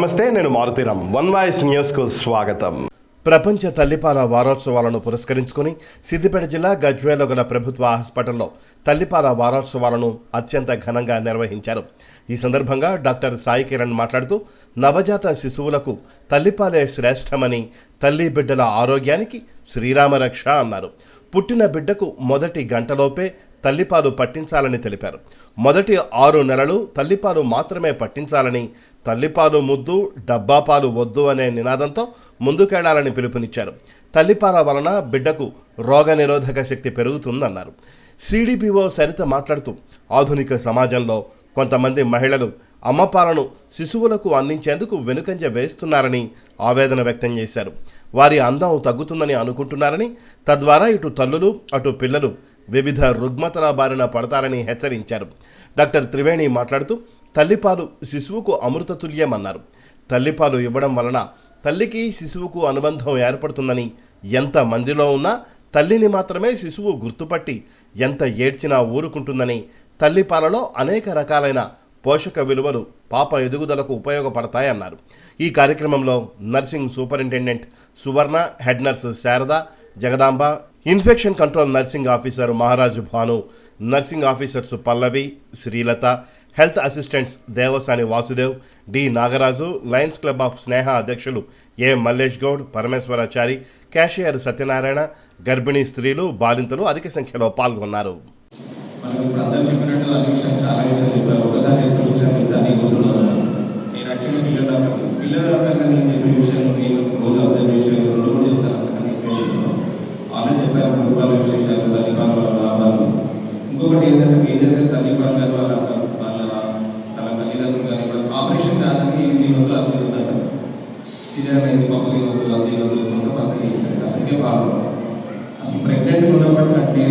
నమస్తే నేను Maruthi Ram one voice న్యూస్కు స్వాగతం. ప్రపంచ తల్లిపాల వారోత్సవాలను పురస్కరించుకుని సిద్దిపేట జిల్లా గజ్వేలో గల ప్రభుత్వ హాస్పిటల్లో తల్లిపాల వారోత్సవాలను అత్యంత ఘనంగా నిర్వహించారు. ఈ సందర్భంగా డాక్టర్ సాయి కిరణ్ మాట్లాడుతూ నవజాత శిశువులకు తల్లిపాలే శ్రేష్టమని తల్లి బిడ్డల ఆరోగ్యానికి శ్రీరామరక్ష అన్నారు. పుట్టిన బిడ్డకు మొదటి గంటలోపే తల్లిపాలు పట్టించాలని తెలిపారు. మొదటి ఆరు నెలలు తల్లిపాలు మాత్రమే పట్టించాలని తల్లిపాలు ముద్దు డబ్బా పాలు వద్దు అనే నినాదంతో ముందుకెళ్ళాలని పిలుపునిచ్చారు. తల్లిపాల వలన బిడ్డకు రోగనిరోధక శక్తి పెరుగుతుందన్నారు. సిడిపిఓ సరిత మాట్లాడుతూ ఆధునిక సమాజంలో కొంతమంది మహిళలు అమ్మపాలను శిశువులకు అందించేందుకు వెనుకంజ వేస్తున్నారని ఆవేదన వ్యక్తం చేశారు. వారి అందం తగ్గుతుందని అనుకుంటున్నారని తద్వారా ఇటు తల్లులు అటు పిల్లలు వివిధ రుగ్మతల బారిన పడతారని హెచ్చరించారు. డాక్టర్ త్రివేణి మాట్లాడుతూ తల్లిపాలు శిశువుకు అమృతతుల్యమన్నారు తల్లిపాలు ఇవ్వడం వలన తల్లికి శిశువుకు అనుబంధం ఏర్పడుతుందని ఎంత మందిలో ఉన్నా తల్లిని మాత్రమే శిశువు గుర్తుపట్టి ఎంత ఏడ్చినా ఊరుకుంటుందని తల్లిపాలలో అనేక రకాలైన పోషక విలువలు పాప ఎదుగుదలకు ఉపయోగపడతాయన్నారు. ఈ కార్యక్రమంలో nursing superintendent Suvarna head nurse Sharada Jagadamba infection control nursing officer Maharaju Bhanu nursing officers Pallavi Srilatha health assistants Devasani Vasudev D. Nagaraju lions club of Sneha అధ్యక్షులు ఏ. మల్లేష్ గౌడ్ పరమేశ్వరాచారి క్యాషియర్ సత్యనారాయణ గర్భిణీ స్త్రీలు బాలింతలు అధిక సంఖ్యలో పాల్గొన్నారు. ఇంకొకటి ఇప్పుడు అందరూ చెప్పినట్టు అన్ని సిజరైన పక్కకి రోజులు అద్దె రోజులు కొంత పక్కకి చేశారు. అసలుకే బాగా అసలు ప్రెగ్నెంట్ ఉన్నప్పటికంటే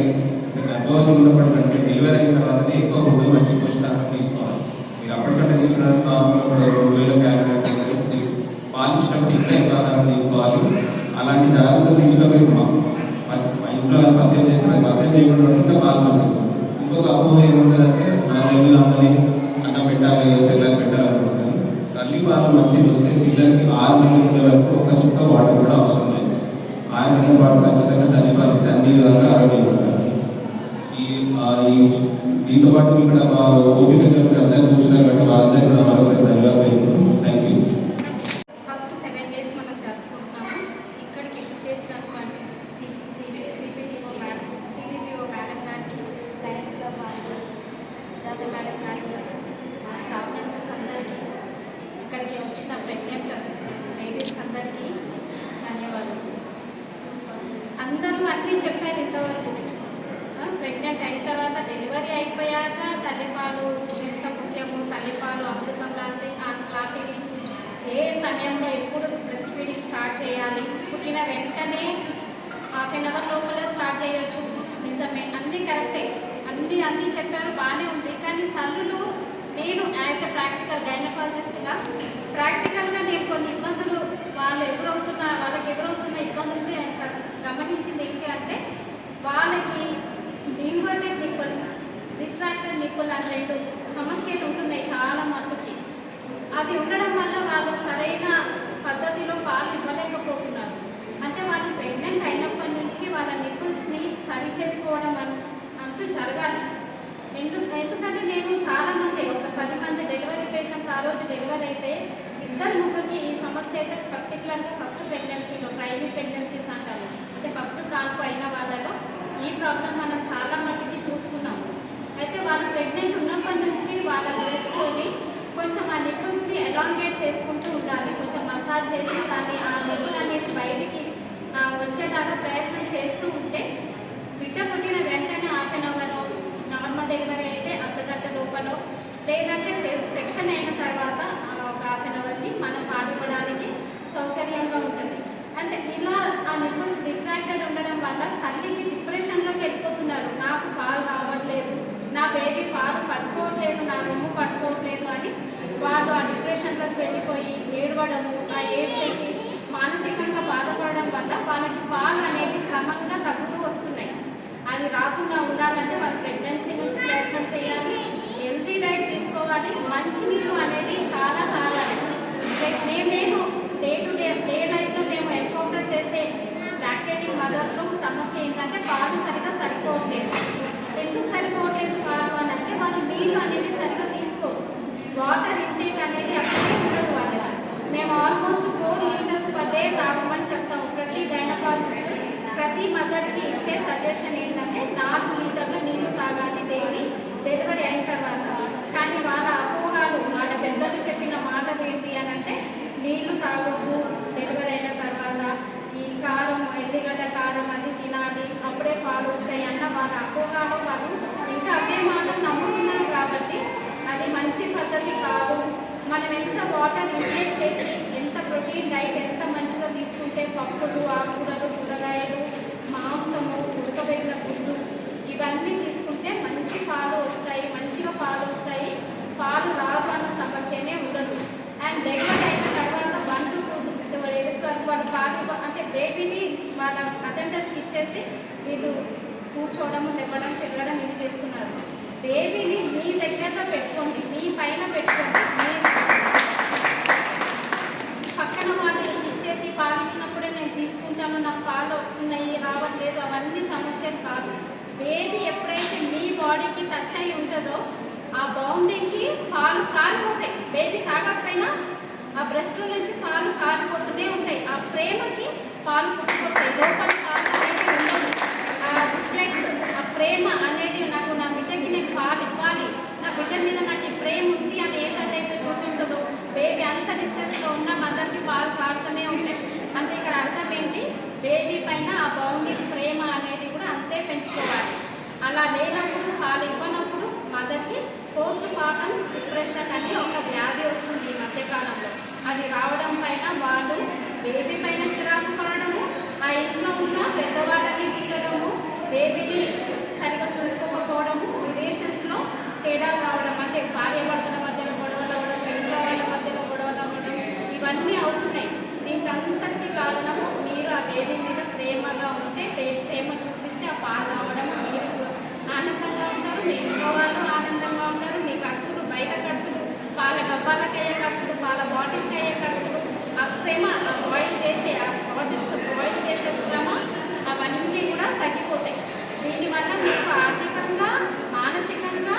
గర్భవతి ఉన్నప్పటికంటే డెలివరీ అయిన తర్వాతనే ఎక్కువ ఫుడ్ మంచి పోషకాహారం తీసుకోవాలి. మీరు అప్పటికంటే తీసుకున్నట్టు నార్మల్ రెండు వేల క్యాలరీ పాలు ఇచ్చినప్పుడు ఇంకా ఎక్కువ ఆహారం తీసుకోవాలి. అలాంటి జాగ్రత్తలు తీసుకోవాలి ఇంట్లో పద్యం చేసిన పద్యం చేయకుండా ఇంకా పాలు మంచి ఇంకొక అపోహ దీంతో పాటు ఇక్కడ మా ఓపిక అందరూ కూర్చున్నారు కాబట్టి వాళ్ళందరూ కూడా మరోసారి ధన్యవాదాలు thank you first seven days మనం ఇక్కడికి స్టాఫ్ ఇక్కడికి వచ్చిన ప్రెగ్నెంట్ లేడీస్ అందరికీ ధన్యవాదాలు. అందరూ అన్నీ చెప్పారు ఇంతవరకు. ప్రెగ్నెంట్ అయిన తర్వాత డెలివరీ అయిపోయాక తల్లిపాలు ఎంత ముఖ్యము తల్లిపాలు అమృతం లాంటి లాంటివి ఏ సమయంలో ఎప్పుడు బ్రెస్ట్ ఫీడింగ్ స్టార్ట్ చేయాలి? పుట్టిన వెంటనే హాఫ్ అన్ అవర్ లోపల స్టార్ట్ చేయొచ్చు. నిజమే అన్నీ కరెక్టే. అన్నీ అన్నీ చెప్పారు బాగానే ఉంది. కానీ తల్లులు నేను యాజ్ ఎ ప్రాక్టికల్ గైనకాలజిస్ట్గా ప్రాక్టికల్గా నేను కొన్ని ఇబ్బందులు వాళ్ళు ఎదురవుతున్న వాళ్ళకి ఎదురవుతున్న ఇబ్బందులు నేను గమనించింది ఏంటి అంటే వాళ్ళకి ఇన్వర్టెడ్ నిప్పులు రిట్రాక్టెడ్ నిప్పులు అని రెండు సమస్యలు ఉంటున్నాయి చాలా మట్టుకి. అవి ఉండడం వల్ల వాళ్ళు సరైన పద్ధతిలో పాలు ఇవ్వలేకపోతున్నారు. అంటే వాళ్ళు ప్రెగ్నెంట్ అయినప్పటి నుంచి వాళ్ళ నిప్పుల్స్ని సరి చేసుకోవడం అన్- అంటూ జరగాలి. ఎందుకు ఎందుకంటే నేను చాలా మంది ఒక పది మంది డెలివరీ పేషెంట్స్ ఆ రోజు డెలివరీ అయితే ఇద్దరు ముగ్గురికి ఈ సమస్య అయితే పర్టికులర్గా ఫస్ట్ ప్రెగ్నెన్సీలో ప్రైవేట్ ప్రెగ్నెన్సీస్ అంటారు. అంటే ఫస్ట్ కాన్పు అయిన వాళ్ళలో ఈ ప్రాబ్లం మనం చాలా మట్టికి చూస్తున్నాము. అయితే వాళ్ళు ప్రెగ్నెంట్ ఉన్నప్పటి నుంచి వాళ్ళ బ్రెస్ట్ని కొంచెం ఆ నిపుల్స్ని ఎలాంగేట్ చేసుకుంటూ ఉండాలి. కొంచెం మసాజ్ చేసి దాన్ని ఆ నిపుల్ అనేది బయటికి వచ్చేలాగా ప్రయత్నం చేస్తూ ఉంటే బిడ్డ పుట్టిన వెంటనే హాఫ్ అన్ అవర్లో నార్మల్ డెలివరీ అయితే అర్ధగంట లోపల లేదంటే సె- సెక్షన్ అయిన తర్వాత ఒక హాఫ్ అన్ అవర్కి మనం పాల్గొనడానికి సౌకర్యంగా ఉంటుంది. అంటే ఇలా ఆ నిపుల్స్ డిస్ట్రాక్టెడ్ ఉండడం వల్ల లేదు నా రొమ్ము పట్టుకోవట్లేదు అని వాళ్ళు ఆ డిప్రెషన్లోకి వెళ్ళిపోయి ఏడవడం ఆ ఏడ్చేసి మానసికంగా బాధపడడం వల్ల వాళ్ళకి పాలు అనేవి క్రమంగా తగ్గుతూ వస్తున్నాయి. అది రాకుండా ఉండాలంటే వాళ్ళు ప్రెగ్నెన్సీ నుంచి ప్రయత్నం చేయాలి. హెల్తీ డైట్ తీసుకోవాలి. మంచి నీళ్ళు అనేవి చాలా తాగాలి. మేము డే టు డే డే లైఫ్లో మేము ఎన్కౌంటర్ చేసే లాక్టేటివ్ మదర్స్లో సమస్య ఏంటంటే పాలు సరిగా సరిపోవట్లేదు. ఎందుకు సరిపోవట్లేదు పాలు అని అంటే వాళ్ళు నీళ్ళు అనేది సరిగ్గా తీసుకోరు. వాటర్ ఇంటేక్ అనేది అక్కడే ఉండదు వాళ్ళ మేము almost four litres per day తాగమని చెప్తాము. ప్రతి గైనకాలజిస్ట్ ప్రతి మదర్కి ఇచ్చే సజెషన్ ఏంటంటే నాలుగు లీటర్ల నీళ్ళు తాగాలి డైలీ డెలివరీ అయిన తర్వాత. కానీ వాళ్ళ పెద్దలు చెప్పిన మాటలు ఏంటి అని అంటే నీళ్ళు తాగొద్దు డెలివరీ అయిన తర్వాత ఈ కారం ఎల్లిగడ్డ కారం అది తినాలి అప్పుడే పాలు వస్తాయి అన్న వాళ్ళ అపోహాలు వాళ్ళు ఇంకా అవే మాటలు నమ్ముతున్నారు కాబట్టి అది మంచి పద్ధతి కాదు. మనం ఎంత వాటర్ ఇంటేక్ చేసి ఎంత ప్రోటీన్ డైట్ ఎంత మంచిగా తీసుకుంటే పప్పులు ఆకుకూరలు కూరగాయలు మాంసము ఉడకబెట్టిన గుడ్డు ఇవన్నీ తీసుకుంటే మంచి పాలు వస్తాయి మంచిగా పాలు వస్తాయి. పాలు రాదు అన్న సమస్యనే ఉండదు. అండ్ రెగ్యులర్ అయిన తర్వాత వన్ టు టూ డేస్ వరకు వాళ్ళు పాలు అంటే బేబీని వాళ్ళ అటెండర్స్కి ఇచ్చేసి వీళ్ళు కూర్చోవడం లేవడం తిరగడం ఇది చేస్తున్నారు. బేబీని మీ దగ్గరలో పెట్టుకోండి మీ పైన పెట్టుకోండి పక్కన వాళ్ళు ఇచ్చేసి పాలు ఇచ్చినప్పుడే నేను తీసుకుంటాను నాకు పాలు వస్తున్నాయి రావట్లేదు అవన్నీ సమస్యలు కాదు. బేబీ ఎప్పుడైతే మీ బాడీకి టచ్ అయి ఉంటుందో ఆ బౌండింగ్కి పాలు కారిపోతాయి. బేబీ తాగకపోయినా ఆ బ్రెస్ట్ నుంచి పాలు కారిపోతూనే ఉంటాయి. ఆ ప్రేమకి పాలు పుట్టుకొస్తాయి. లోపల పాలు అనేది ఉండదు ఆ రిఫ్లెక్స్ ఆ ప్రేమ అనేది నాకు నా బిడ్డకి నేను పాలు ఇవ్వాలి నా బిడ్డ మీద నాకు ఈ ప్రేమ ఉంది అని ఏదైతే చూపిస్తుందో బేబీ అంత డిస్టెన్స్లో ఉన్న మదర్కి పాలు కాడుతూనే ఉంటాయి అంటే ఇక్కడ అర్థం ఏంటి? బేబీ పైన ఆ బౌండింగ్ ప్రేమ అనేది కూడా అంతే పెంచుకోవాలి. అలా లేనప్పుడు పాలు ఇవ్వనప్పుడు మదర్కి పోస్ట్ పార్టం డిప్రెషన్ అనే ఒక వ్యాధి వస్తుంది ఈ మధ్యకాలంలో. అది రావడం పైన వాళ్ళు బేబీ పైన చిరాకు పడడము ఆ ఇంట్లో మీరు మీద ప్రేమగా ఉంటే ప్రేమ చూపిస్తే ఆ పాలు రావడం మీరు ఆనందంగా ఉంటారు మీ ఇంట్లో వాళ్ళు ఆనందంగా ఉంటారు మీ ఖర్చులు బయట ఖర్చులు పాల డబ్బాలకు అయ్యే ఖర్చులు పాల బాటిల్కి అయ్యే ఖర్చులు ఆ శ్రమ ఆ బాయిల్ చేసే ఆ బాటిల్స్ బాయిల్ చేసే శ్రమ అవన్నీ కూడా తగ్గిపోతాయి. దీనివల్ల మీకు ఆర్థికంగా మానసికంగా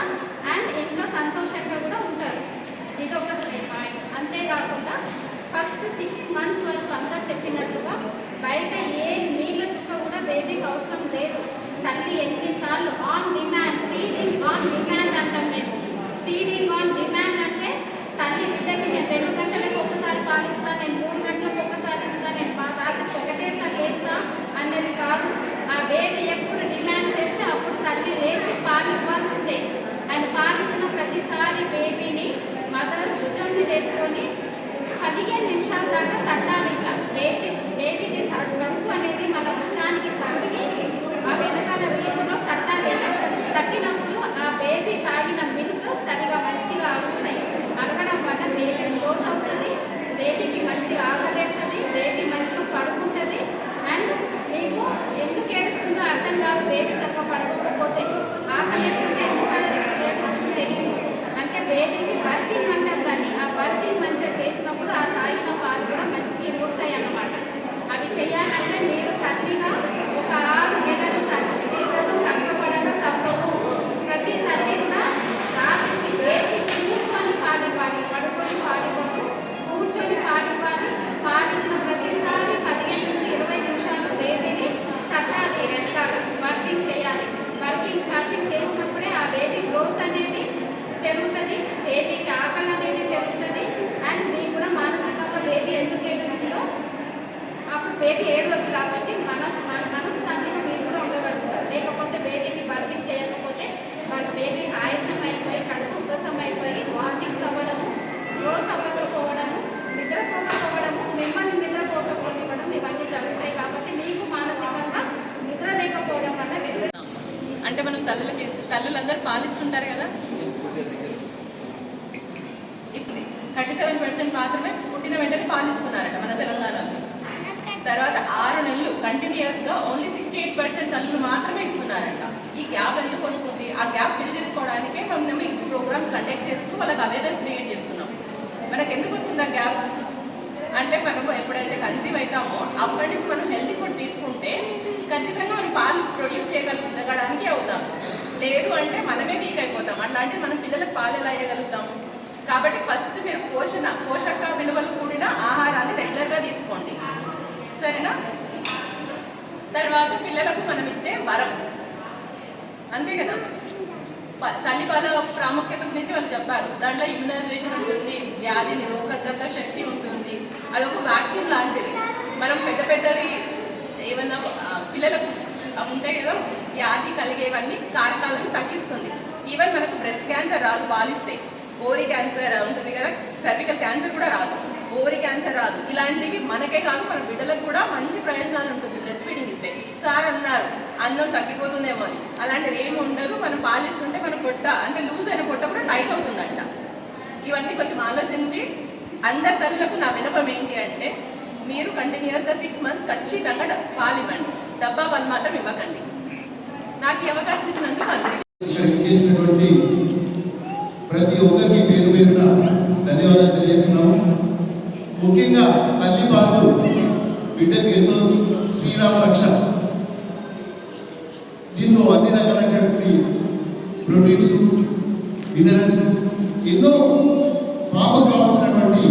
అండ్ ఇంట్లో సంతోషంగా కూడా ఉంటారు. ఇది ఒక అంతేకాకుండా ఫస్ట్ సిక్స్ మంత్స్ వరకు అంతా చెప్పినట్లుగా బయట ఏ నీళ్ళ చుక్క కూడా బేబీకి అవసరం లేదు. తల్లి ఎన్నిసార్లు on demand feeding on demand అంటాం మేము ఫీడింగ్ ఆన్ డిమాండ్ అంటే తల్లి బిడ్డకి నేను రెండు గంటలకు ఒకసారి పాలిస్తాను నేను మూడు గంటలకు ఒకసారి ఇస్తాను నేను మా రాత్రికి ఒకటేసారి వేస్తా అనేది కాదు. ఆ బేబీ ఎప్పుడు డిమాండ్ చేస్తే అప్పుడు తల్లి లేచి పాలు ఇవ్వాల్సిందే. ఆయన పాలిచ్చిన ప్రతిసారి బేబీని మదర్ భుజం వేసుకొని పదిహేను నిమిషాల దాకా తట్టాలి. ఎయిట్ పర్సెంట్ తల్లులు మాత్రమే ఇస్తున్నారంట. ఈ గ్యాప్ ఎందుకు వస్తుంది? ఆ గ్యాప్ ఫిల్ చేసుకోవడానికే మనం ఈ ప్రోగ్రామ్స్ కండక్ట్ చేస్తూ వాళ్ళకి అవేర్నెస్ క్రియేట్ చేస్తున్నాం. మనకు ఎందుకు వస్తుంది ఆ గ్యాప్ అంటే మనం ఎప్పుడైతే కన్సీవ్ అవుతామో అప్పటి నుంచి మనం హెల్తీ ఫుడ్ తీసుకుంటే ఖచ్చితంగా మనం పాలు ప్రొడ్యూస్ చేయగలగడానికి అవుతాం. లేదు అంటే మనమే వీక్ అయిపోతాం. అట్లాంటివి మనం పిల్లలకు పాలు ఎలా ఇవ్వగలుగుతాము కాబట్టి ఫస్ట్ మీరు పోషణ పోషక విలువలు కూడిన ఆహారాన్ని రెగ్యులర్గా తీసుకోండి సరేనా తర్వాత పిల్లలకు మనం ఇచ్చే వరం. అంతే కదా? ప- వాళ్ళ ప్రాముఖ్యత గురించి వాళ్ళు చెప్పారు. దాంట్లో ఇమ్యునైజేషన్ ఉంటుంది వ్యాధి నిరోధక శక్తి ఉంటుంది. అదొక వ్యాక్సిన్ లాంటిది. మనం పెద్ద పెద్దవి ఏమన్నా పిల్లలకు ఉంటాయి కదా వ్యాధి కలిగేవన్నీ కారకాలను తగ్గిస్తుంది. ఈవెన్ మనకు బ్రెస్ట్ క్యాన్సర్ రాదు బాలిస్తే. ఓరి క్యాన్సర్ ఉంటుంది కదా సర్వికల్ క్యాన్సర్ కూడా రాదు. ఓరి క్యాన్సర్ రాదు. ఇలాంటివి మనకే కాదు మన బిడ్డలకు కూడా మంచి ప్రయోజనాలు ఉంటుంది. బ్రెస్ట్ ఫీడింగ్ ఇస్తే. సార్ అన్నారు అన్నం తగ్గిపోతుందేమో అని. అలాంటివి ఏమి ఉండదు. మనం పాలిస్తుంటే మన పొట్ట అంటే లూజ్ అయిన పొట్ట కూడా టైట్ అవుతుందంట. ఇవన్నీ కొంచెం ఆలోచించి అందరి తల్లులకు నా వినపం ఏంటి అంటే మీరు కంటిన్యూస్గా సిక్స్ మంత్స్ ఖచ్చితంగా పాలు ఇవ్వండి డబ్బా పాలు మాత్రం ఇవ్వకండి. నాకు ఈ అవకాశం ఇచ్చినందుకు ప్రతి ఒక్కరికి పేరు పేరున ధన్యవాదాలు తెలియజేస్తున్నాము. ముఖ్యంగా తల్లి బాధలు బిడ్డకి ఎంతో శ్రీరామ రక్ష. దీంట్లో అన్ని రకాలైనటువంటి ప్రోటీన్స్ మినరల్స్ ఎన్నో పాపకు కావాల్సినటువంటి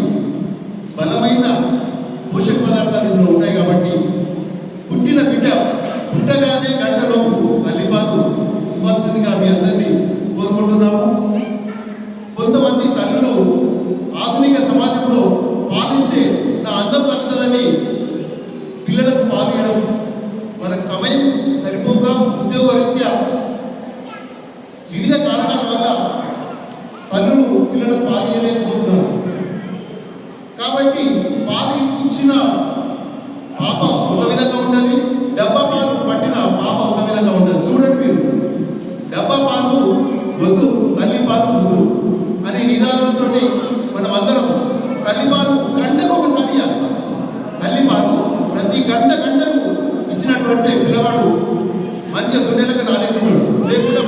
వివిధ కారణాల వల్ల తల్లు పిల్లలు పాలియలేకపోతున్నారు కాబట్టి పాలు ఇచ్చిన పాప ఒక విధంగా ఉంటుంది డబ్బా పాలు పట్టిన పాప ఒక విధంగా ఉన్నది చూడండి మీరు. డబ్బా పాలు వద్దు తల్లి పాలు వద్దు అనే నిదానంతో మనం అందరం తల్లి పాలు గంటకు ఒకసారి తల్లి పాలు ప్రతి గంట గంటకు ఇచ్చినటువంటి పిల్లవాడు మంచి గుండెలకు రాలేకున్నాడు లేకుండా